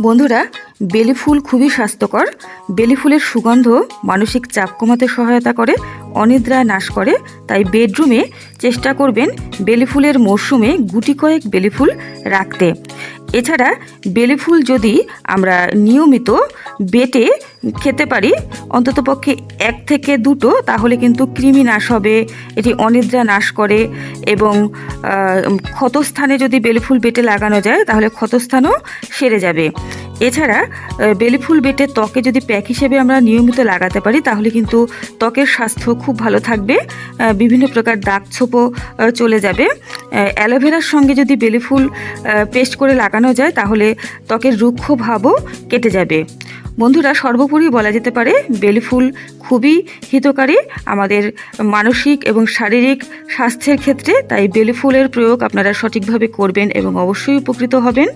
বন্ধুরা, বেলি ফুল খুবই স্বাস্থ্যকর। বেলি ফুলের সুগন্ধ মানসিক চাপ কমাতে সহায়তা করে অনিদ্রা নাশ করে। তাই বেডরুমে চেষ্টা করবেন বেলি ফুলের মরশুমে গুটি কয়েক বেলি ফুল রাখতে। এছাড়া বেলি ফুল যদি আমরা নিয়মিত বেটে খেতে পারি অন্ততপক্ষে এক থেকে দুটো, তাহলে কিন্তু কৃমি নাশ হবে, এটি অনিদ্রা নাশ করে এবং ক্ষতস্থানে যদি বেলি ফুল বেটে লাগানো যায়, তাহলে ক্ষতস্থানও সেরে যাবে। এছাড়া বেলি ফুল বেটে ত্বকে যদি প্যাক হিসেবে আমরা নিয়মিত লাগাতে পারি, তাহলে কিন্তু ত্বকের স্বাস্থ্য খুব ভালো থাকবে বিভিন্ন প্রকার দাগ ছোপও চলে যাবে। অ্যালোভেরার সঙ্গে যদি বেলি ফুল পেস্ট করে লাগানো যায়, তাহলে ত্বকের রুক্ষ ভাবও কেটে যাবে। বন্ধুরা, সর্বোপরি বলা যেতে পারে বেলি ফুল খুবই হিতকারী। আমাদের মানসিক এবং শারীরিক স্বাস্থ্যের ক্ষেত্রে তাই বেলি ফুলের প্রয়োগ আপনারা সঠিকভাবে করবেন এবং অবশ্যই উপকৃত হবেন।